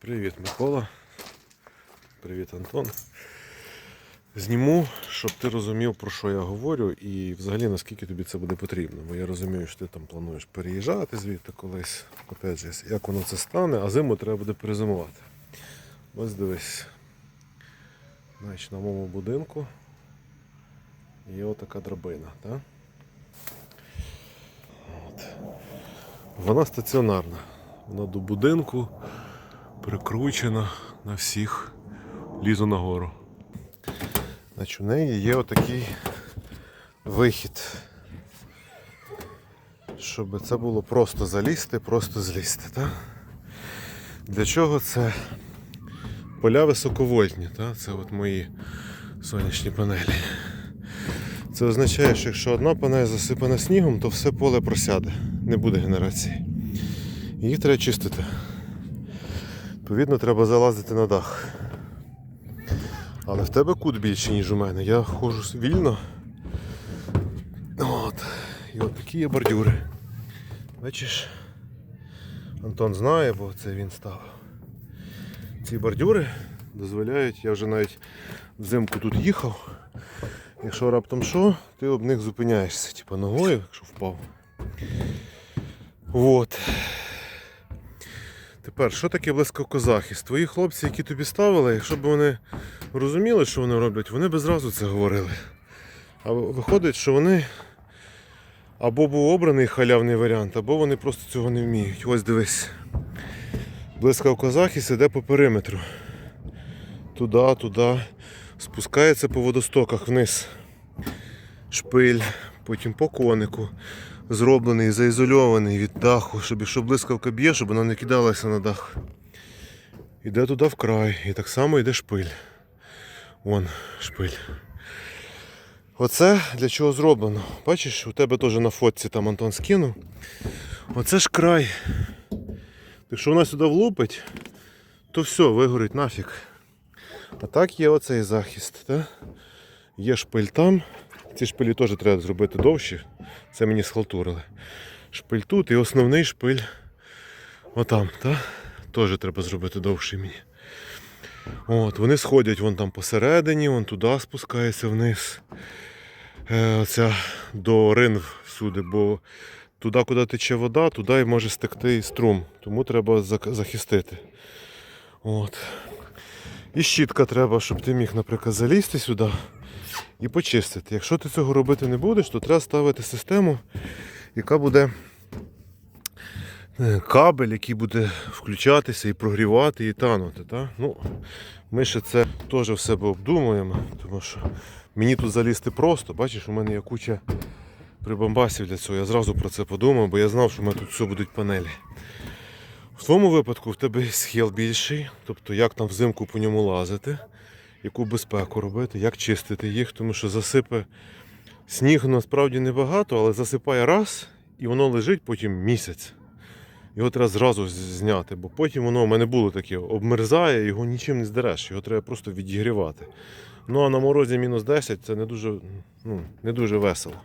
Привіт, Микола. Привіт, Антон. Зніму, щоб ти розумів, про що я говорю, і взагалі наскільки тобі це буде потрібно. Бо я розумію, що ти там плануєш переїжджати звідти колись. Опять же, як воно це стане, а зиму треба буде перезимувати. Ось дивись. Значить, на моєму будинку є отака драбина. Так? От. Вона стаціонарна. Вона до будинку прикручена на всіх лізу нагору. Значить, у неї є отакий вихід. Щоб це було просто залізти, просто злізти. Так? Для чого це поля високовольтні? Так? Це от мої сонячні панелі. Це означає, що якщо одна панель засипана снігом, то все поле просяде, не буде генерації. Її треба чистити. Відповідно, треба залазити на дах. Але в тебе кут більший, ніж у мене. Я ходжу вільно. От. І от такі є бордюри. Бачиш, Антон знає, бо це він ставив. Ці бордюри дозволяють, я вже навіть взимку тут їхав. Якщо раптом що, ти об них зупиняєшся, типу ногою, якщо впав. От. Тепер, що таке блискавкозахист? Твої хлопці, які тобі ставили, якщо б вони розуміли, що вони роблять, вони б зразу це говорили. А виходить, що вони або був обраний халявний варіант, або вони просто цього не вміють. Ось дивись. Блискавкозахист іде по периметру. Туди, туди. Спускається по водостоках вниз. Шпиль, потім по конику. Зроблений, заізольований від даху, щоб якщо блискавка б'є, щоб вона не кидалася на дах. Іде туди вкрай. І так само йде шпиль. Вон шпиль. Оце для чого зроблено. Бачиш, у тебе теж на фотці там Антон скинув. Оце ж край. Якщо вона сюди влупить, то все, вигорить нафіг. А так є оцей захист. Так? Є шпиль там. Ці шпилі теж треба зробити довші. Це мені схалтурили. Шпиль тут і основний шпиль отам. Та? Теж треба зробити довший мені. От, Вони сходять вон там посередині, вон туди спускається вниз. Е, оця до рин всюди, бо туди, куди тече вода, туди і може стекти і струм. Тому треба захистити. От. І щітка треба, щоб ти міг, наприклад, залізти сюди і почистити. Якщо ти цього робити не будеш, то треба ставити систему, яка буде е, кабель, який буде включатися і прогрівати, і танути. Та? Ну, ми ще це теж в себе обдумуємо, тому що мені тут залізти просто, бачиш, у мене є куча прибамбасів для цього. Я зразу про це подумав, бо я знав, що у мене тут все будуть панелі. В твоєму випадку в тебе схил більший, тобто як там взимку по ньому лазити, яку безпеку робити, як чистити їх, тому що засипе сніг насправді небагато, але засипає раз і воно лежить потім місяць. Його треба зразу зняти, бо потім воно у мене було таке, обмерзає, його нічим не здереш, його треба просто відігрівати. Ну а на морозі мінус 10 це не дуже, ну, не дуже весело.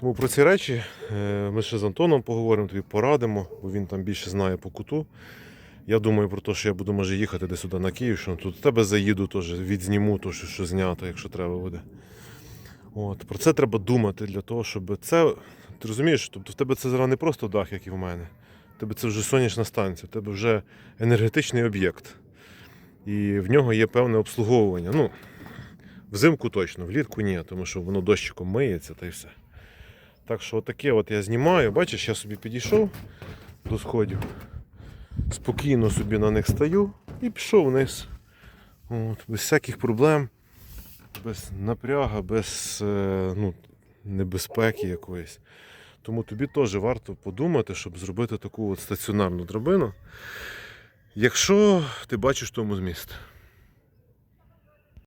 Тому про ці речі е, ми ще з Антоном поговоримо, тобі порадимо, бо він там більше знає по куту. Я думаю про те, що я буду може їхати десь сюди на Київщину. Тут тебе заїду теж, відзніму то, що, що знято, якщо треба буде. От, про це треба думати для того, щоб це. Ти розумієш, тобто в тебе це зараз не просто дах, як і в мене. В тебе це вже сонячна станція, в тебе вже енергетичний об'єкт. І в нього є певне обслуговування. Ну, взимку точно, влітку ні, тому що воно дощиком миється та й все. Так що отаке от я знімаю, бачиш, я собі підійшов до сходів, спокійно собі на них стаю і пішов вниз. От, без всяких проблем, без напряга, без е, ну, небезпеки якоїсь. Тому тобі теж варто подумати, щоб зробити таку от стаціонарну драбину, якщо ти бачиш тому зміст.